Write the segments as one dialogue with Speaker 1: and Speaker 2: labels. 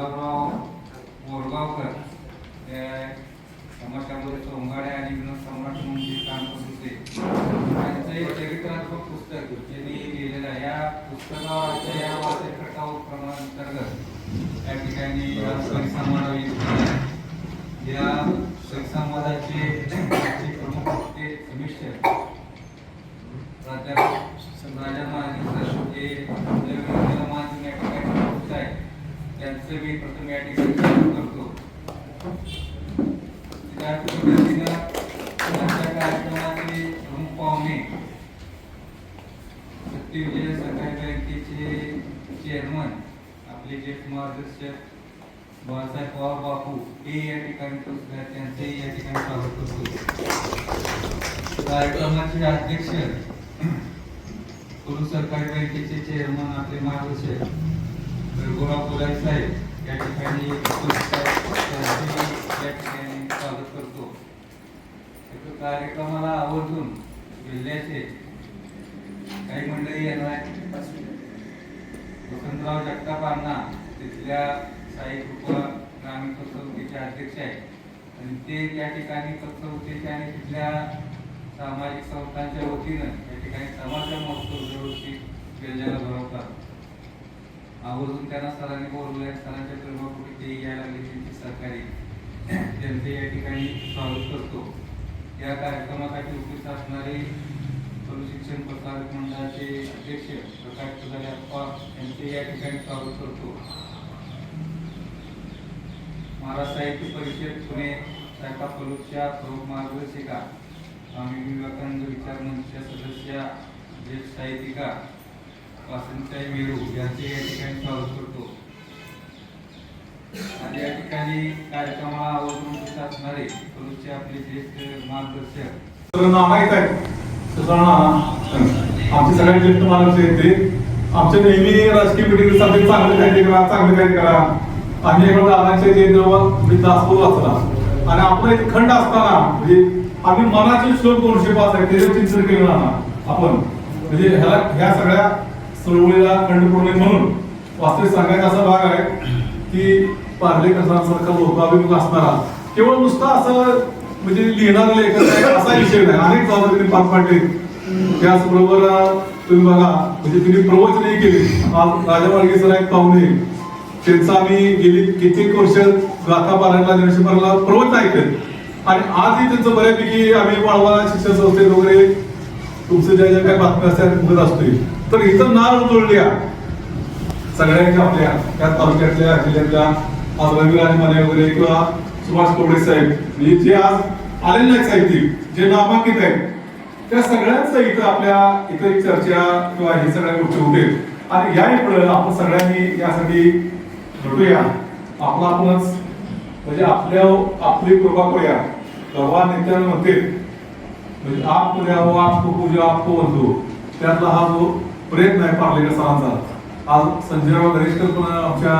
Speaker 1: गुलाबराव बोरगावकर समाजकांबोरे सोंगाडे आणि विनोद सम्राट म्हणून जे काम करत होते. त्यांचं एक चरित्रात्मक पुस्तक त्यांनी लिहिलेलं आहे. या पुस्तकावरच्या या वाचन खटाव क्रमांतर्गत या ठिकाणी परिसंवाद या परिसंवादाचे प्रमुख समिश्र कार्यक्रमाचे प्रमुख पाहुणे सत्यविजय सहकारी बँकेचे चेअरमन आपले ज्येष्ठ मार्गदर्शक बाळासाहेब पवार बापू हे या ठिकाणी उपस्थित आहेत त्यांचेही या ठिकाणी स्वागत करतो. कार्यक्रमाचे अध्यक्ष कुरु सहकारी बँकेचे चेअरमन आपले मार्गदर्शक रघुराव गुलाई साहेब या ठिकाणी या ठिकाणी स्वागत करतो. कार्यक्रमाला आवर्जून जिल्ह्याचे काही मंडळी येणार आहेत. वसंतराव जगताप अण्णा तिथल्या साई कृपा ग्रामीण पतसंस्थेचे अध्यक्ष आहेत. आणि ते त्या ठिकाणी पतसंस्थेचे आणि तिथल्या सामाजिक संस्थांच्या वतीनं या ठिकाणी समाज महोत्सव दरवर्षी जिल्ह्याला भरवतात आवर्जून त्यांना सरांनी बोलवलंय सरांच्या प्रेमापुढे ते यायला लागले त्यांची सहकारी त्यांचे या ठिकाणी स्वागत करतो. या कार्यक्रमासाठी उपस्थित असणारे शिक्षण प्रसारक मंडळाचे अध्यक्ष प्रकाश पुजारी यांचे या ठिकाणी स्वागत करतो. महाराष्ट्र साहित्य परिषद पुणे शाखा फलूच्या प्रमुख मार्गदर्शिका स्वामी विवेकानंद विचार मंचच्या सदस्या ज्येष्ठ साहित्यिका वासंताई मेरू यांचे या ठिकाणी स्वागत करतो. आणि या ठिकाणी कार्यक्रमाला आवर्जून उपस्थित असणारे फलूचे आपले ज्येष्ठ मार्गदर्शक.
Speaker 2: तर माहीत आहे? सुधारणा आमचे सगळे ज्येष्ठ माणूस आहेत ते. आमच्या नेहमी राजकीय मिटिंगसाठी चांगले काहीतरी करा चांगले काहीतरी करा. आम्ही एका दादांचे जे मित्र असतो असला आणि आपलं एक खंड असताना म्हणजे आम्ही मनाचे श्लोक दोनशे पाच आहे त्याच्यावर चिंतन केलं ना आपण. म्हणजे ह्याला ह्या सगळ्या चळवळीला खंड पडू नये म्हणून वास्तविक सांगायचा असा भाग आहे. की पार्ले सरांसारखा लोकाभिमुख असणारा. केवळ नुसता असं म्हणजे लिहिणार लेखक आहे असा विषय नाही. अनेक जबाबदारी पार पाडले. त्याचबरोबर तुम्ही बघा म्हणजे तिने प्रवचनही केली. आज राजा मार्गे सर आहेत पाहुणे. त्यांचा आम्ही गेली कित्येक वर्ष गाथा पारायणला ज्ञानेश्वराला प्रवचन ऐकत आणि आजही त्यांचं बऱ्यापैकी आम्ही वाळवा शिक्षण संस्थेत वगैरे तुमचं ज्या ज्या काही बातम्या असतात बघत असतोय. तर इथं नार उतरल्या सगळ्यांच्या आपल्या त्या तालुक्यातल्या जिल्ह्यातल्या आज रविराज माने वगैरे किंवा सुभाष कोबडे साहेब म्हणजे जे आज आलेले आहेत साहित्यिक जे नामांकित आहेत त्या सगळ्यांचं इथं आपल्या इथं एक चर्चा किंवा हे सगळ्या गोष्टी होते आणि या इकडं आपण सगळ्यांनी यासाठी भेटूया. आपला आपणच म्हणजे आपल्या आपली कृपा करूया. भगवान नित्यानं म्हणते म्हणजे आप द्यावं आप पूजा आप बंधू. त्यातला हा जो प्रयत्न आहे पार्लेकर सरांचा. आज संजयराव गणेशकर पण आमच्या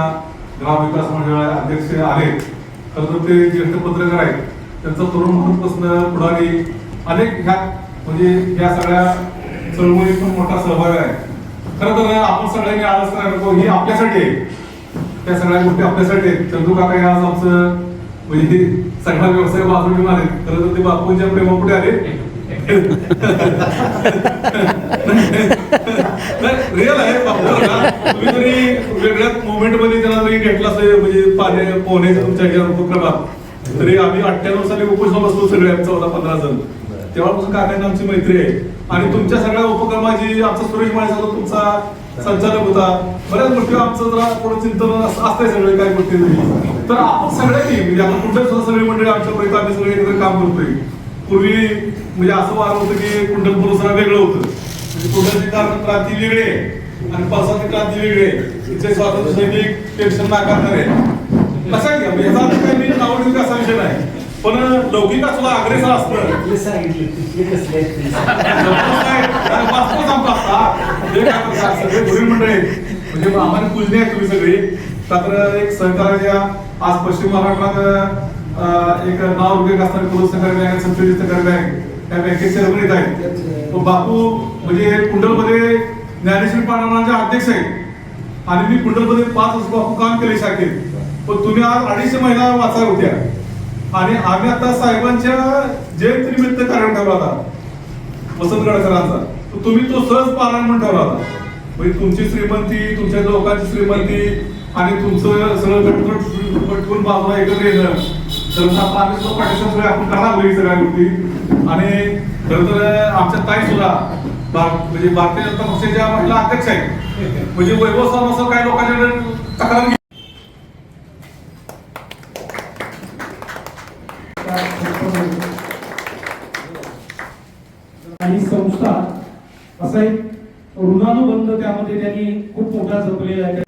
Speaker 2: ग्रामविकास मंडळ अध्यक्ष आहेत. खरं तर ते ज्येष्ठ पत्रकार आहेत. त्यांचा तरुण म्हणून पुढारी अनेक ह्या म्हणजे या सगळ्या चळवळीत पण मोठा सहभाग आहे. खरं तर आपण सगळ्यांनी आळस करायला नको. ही आपल्यासाठी आहे. त्या सगळ्या गोष्टी आपल्यासाठी आहेत. चंदू काका हे आज आमचं म्हणजे हे सगळा व्यवसाय बाजू घेऊन आले खरं तर ते बापूंच्या प्रेमापुढे आले रिअल आहे तुम्ही जरी मोमेंटमध्ये त्यांना जरी घेतला असेल म्हणजे पाणी पोहणे तुमच्या उपक्रमात तरी आम्ही अठ्ठ्याण्णव साली उपोषण असतो सगळे चौदा पंधरा जण. तेव्हापासून काकांना आमची मैत्री आहे. आणि तुमच्या सगळ्या उपक्रमाची आमचा सुरेश माळी तुमचा संचालक होता बऱ्याच गोष्टी आमचं जरा थोडं चिंतन असतंय सगळे काय गोष्टी तर आपण सगळ्यांनी म्हणजे आपण कुठे सुद्धा सगळी मंडळी आमच्यापर्यंत आम्ही सगळे एकत्र काम करतोय. पूर्वी म्हणजे असं वार होतं की कुंडलपूर सगळं वेगळं होतं. म्हणजे क्रांती वेगळी आहे. आणि पळसाची क्रांती वेगळी आहे. तिचे स्वातंत्र्य सैनिक पेन्शन नाकारणार आहे कसं आहे? म्हणजे याचा अर्थ काही मी नाव ठेवू असा विषय नाही. पण लौकिक असलं अग्रेसर असलं
Speaker 3: आपले सांगितले तिथले कसले आहेत ते. सांगा.
Speaker 2: सगळे गुरु मंडळी. म्हणजे आम्हाला पूजने आहेत तुम्ही सगळे. मात्र एक सहकार्याच्या आज पश्चिम महाराष्ट्रात एक नाव असणारे पूर्व सहकारी बँक संशोधित सहकारी बँक त्या बँकेचे चेअरमन आहेत. बापू म्हणजे कुंडलमध्ये ज्ञानेश्वर पांडवांचे अध्यक्ष आहेत. आणि मी कुंडलमध्ये पाच वर्ष बापू काम केले शाखेत पण तुम्ही आज अडीचशे महिना वाचा होत्या. आणि आम्ही आता साहेबांच्या जयंतीनिमित्त कार्यक्रम ठेवला होता. वसंत गडकरांचा. तर तुम्ही तो सहज पारायण म्हणून ठेवला होता. म्हणजे तुमची श्रीमंती तुमच्या लोकांची श्रीमंती आणि तुमचं सगळं गटगट पटकून बाजूला एकत्र येणं. तर आता आम्ही पाठीशी सगळे आपण करायला लागलो सगळ्या गोष्टी. आणि खरं तर आमच्या ताई सुद्धा म्हणजे भारतीय जनता पक्षाच्या महिला अध्यक्ष आहेत. म्हणजे वैभव सर काही लोकांच्या तक्रार
Speaker 3: आणि संस्था असा एक ऋणानुबंध त्यामध्ये त्यांनी खूप मोठा जपलेला आहे.